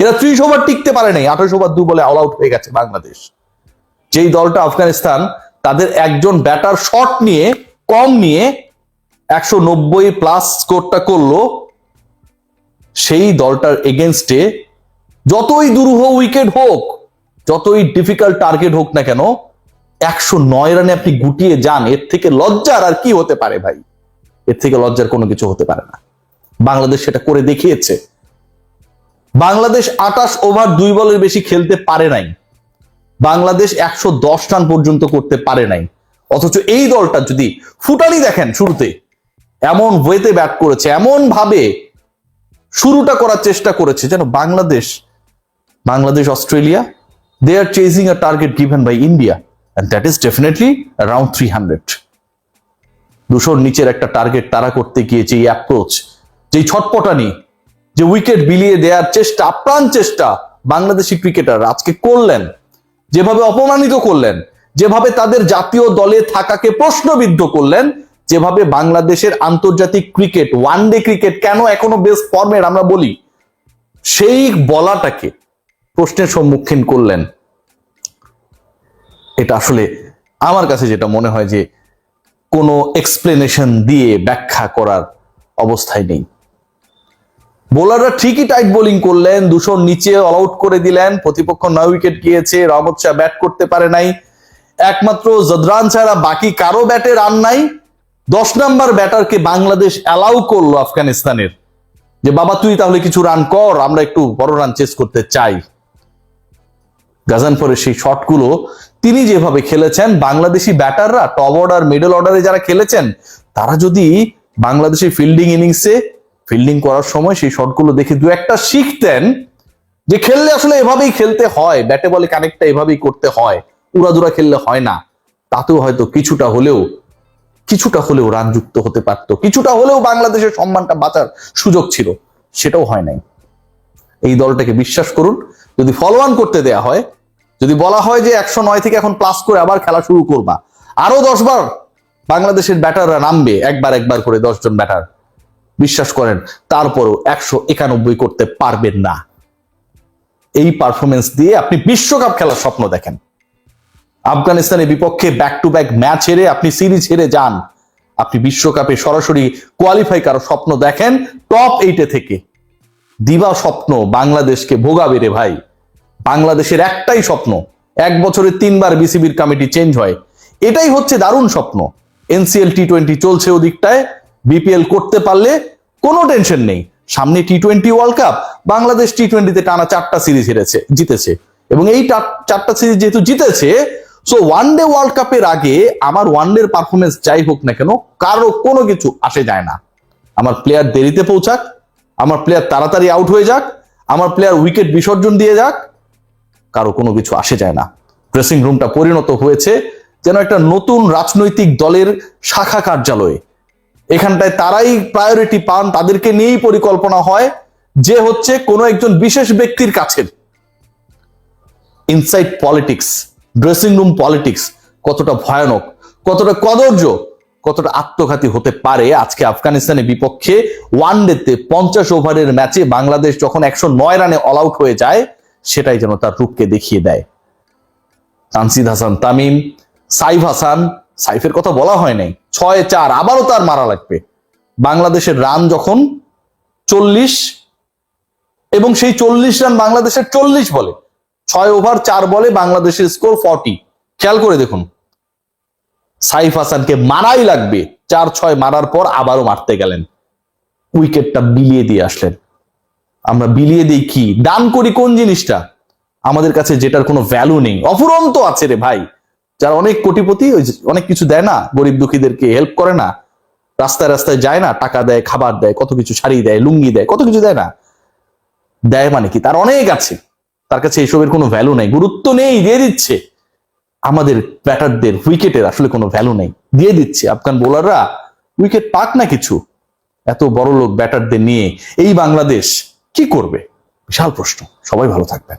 এরা ত্রিশ ওভার টিকতে পারে নাই, আঠাশ ওভার দু বলে অল আউট হয়ে গেছে বাংলাদেশ। যেই দলটা আফগানিস্তান, তাদের একজন ব্যাটার শট নিয়ে, কম নিয়ে একশো নব্বই প্লাস স্কোরটা করল, সেই দলটার এগেনস্টে যতই দুরূহ উইকেট হোক, যতই ডিফিকাল্ট টার্গেট হোক না কেন, একশো নয় রানে আপনি গুটিয়ে যান, এর থেকে লজ্জার আর কি হতে পারে ভাই? এর থেকে লজ্জার কোনো কিছু হতে পারে না। বাংলাদেশ সেটা করে দেখিয়েছে। বাংলাদেশ আটাশ ওভার দুই বলের বেশি খেলতে পারে নাই। বাংলাদেশ একশো দশ রান পর্যন্ত করতে পারে নাই। অথচ এই দলটা যদি ফুটানি দেখেন শুরুতে, এমন ওয়েতে ব্যাট করেছে এমন ভাবে শুরুটা করার চেষ্টা করেছে যেন Bangladesh Bangladesh, Australia they are chasing a target given by India and that is definitely around three hundred দুশোর নিচের একটা টার্গেট তারা করতে গিয়েছে এই অ্যাপ্রোচ যেই ছটপটানি যে উইকেট বিলিয়ে দেওয়ার চেষ্টা, আপ্রাণ চেষ্টা বাংলাদেশি ক্রিকেটার আজকে করলেন, যেভাবে অপমানিত করলেন, যেভাবে তাদের জাতীয় দলে থাকাকে প্রশ্নবিদ্ধ করলেন, যেভাবে বাংলাদেশের আন্তর্জাতিক ক্রিকেট ওয়ান ডে ক্রিকেট কেন এখনও বেস্ট ফর্মের আমরা বলি, সেই বলাটাকে প্রশ্নের সম্মুখীন করলেন। এটা আসলে আমার কাছে যেটা মনে হয় যে কোনো এক্সপ্লেনেশন দিয়ে ব্যাখ্যা করার অবস্থায় নেই। বোলাররা ঠিকই টাইট বোলিং করলেন, দুশোর নিচে অল আউট করে দিলেন, প্রতিপক্ষ নয় উইকেট গিয়েছে রহমত শাহ ব্যাট করতে পারে নাই। একমাত্র জদরান ছাড়া বাকি কারও ব্যাটে রান নাই। দশ নাম্বার ব্যাটারকে বাংলাদেশ অ্যালাউ করল আফগানিস্তানের। যে, বাবা, তুই তাহলে কিছু রান কর, আমরা একটু বড় রান চেস করতে চাই। গাজানপুরের সেই শটগুলো তিনি যেভাবে খেলেছেন, বাংলাদেশি ব্যাটাররা টপ অর্ডার মিডল অর্ডারে যারা খেলেছেন, তারা যদি বাংলাদেশি ফিল্ডিং ইনিংসে ফিল্ডিং করার সময় সেই শটগুলো দেখে দু একটা শিখতেন যে খেললে আসলে এভাবেই খেলতে হয় ব্যাটে বলে কানেক্টটা এভাবেই করতে হয়, উড়াদুরা খেললে হয় না। তাতেও হয়তো কিছুটা হলেও কিছুটা হলেও রান যুক্ত হতে পারতো, কিছুটা হলেও বাংলাদেশের সম্মানটা বাঁচার সুযোগ ছিল, সেটাও হয় নাই। এই দলটাকে বিশ্বাস করুন, যদি ফলো অন করতে দেয়া হয়, যদি বলা হয় যে একশো নয় থেকে এখন প্লাস করে আবার খেলা শুরু করবা, আরও দশবার বাংলাদেশের ব্যাটাররা নামবে, একবার একবার করে দশজন ব্যাটার বিশ্বাস করেন, তারপরও একশো একানব্বই করতে পারবেন না। এই পারফরমেন্স দিয়ে আপনি বিশ্বকাপ খেলার স্বপ্ন দেখেন। আফগানিস্তানের বিপক্ষে ব্যাক টু ব্যাক ম্যাচ হেরে আপনি সিরিজ হেরে যান। আপনি বিশ্বকাপে সরাসরি কোয়ালিফাই কারও স্বপ্ন দেখেন টপ এইটে থেকে। দিবা স্বপ্ন বাংলাদেশকে ভোগাবে রে ভাই। বাংলাদেশের একটাই স্বপ্ন, এক বছরে তিনবার বিসিবির কমিটি চেঞ্জ হয়। এটাই হচ্ছে দারুণ স্বপ্ন। এনসিএল টি টোয়েন্টি চলছে ওদিকটায়। বিপিএল করতে পারলে কোনো টেনশন নেই। সামনে T twenty world cup Bangladesh T টোয়েন্টিতে টানা চারটা সিরিজ হেরেছে, জিতেছে। এবং এই চার- চারটা সিরিজ যেহেতু জিতেছে সো ওয়ান ডে ওয়ার্ল্ড কাপের আগে আমার ওয়ান ডের পারফরমেন্স যাই হোক না কেন, কারও কোনো কিছু আসে যায় না। আমার প্লেয়ার দেরিতে পৌঁছাক, আমার প্লেয়ার তাড়াতাড়ি আউট হয়ে যাক, আমার প্লেয়ার উইকেট বিসর্জন দিয়ে যাক, কারও কোনো কিছু আসে যায় না। ড্রেসিং রুমটা পরিণত হয়েছে, যেন একটা নতুন রাজনৈতিক দলের শাখা কার্যালয়ে। এখানটায় তারাই প্রায়োরিটি পান, তাদেরকে নিয়েই পরিকল্পনা হয় যে হচ্ছে কোনো একজন বিশেষ ব্যক্তির কাছের inside politics dressing room politics কতটা ভয়ানক, কতটা কদর্য কতটা আত্মঘাতী হতে পারে আজকে আফগানিস্তানের বিপক্ষে ওয়ান ডেতে পঞ্চাশ ওভারের ম্যাচে বাংলাদেশ যখন একশো নয় রানে অল আউট হয়ে যায়, সেটাই যেন তার রূপকে দেখিয়ে দেয়। তানসিদ হাসান তামিম, সাইফ হাসান সাইফের কথা বলা হয় নাই। ছয়, চার, আবারও তার মারা লাগবে। বাংলাদেশের রান যখন চল্লিশ, এবং সেই চল্লিশ রান বাংলাদেশের চল্লিশ বলে। ছয় ওভার, চার বলে, বাংলাদেশের স্কোর ফর্টি। খেয়াল করে দেখুন। সাইফ হাসানকে মারাই লাগবে। চার, ছয় মারার পর আবারও মারতে গেলেন। উইকেটটা বিলিয়ে দিয়ে আসলেন। আমরা বিলিয়ে দিই কি? দান করি কোন জিনিসটা? আমাদের কাছে যেটার কোনো ভ্যালু নেই। অফুরন্ত আছে রে ভাই। যারা অনেক কোটিপতি অনেক কিছু দেয় না, গরিব দুঃখীদেরকে হেল্প করে না, রাস্তায় রাস্তায় যায় না, টাকা দেয়, খাবার দেয়, কত কিছু শাড়ি দেয়, লুঙ্গি দেয়, কত কিছু দেয় না। দেয় মানে কি? তার অনেক আছে। তার কাছে এসবের কোনো ভ্যালু নেই। গুরুত্ব নেই, দিয়ে দিচ্ছে। আমাদের ব্যাটারদের উইকেটের আসলে কোনো ভ্যালু নেই। দিয়ে দিচ্ছে। আফগান বোলাররা উইকেট পাক না কিছু। এত বড় লোক ব্যাটারদের নিয়ে এই বাংলাদেশ কি করবে? বিশাল প্রশ্ন। সবাই ভালো থাকবেন।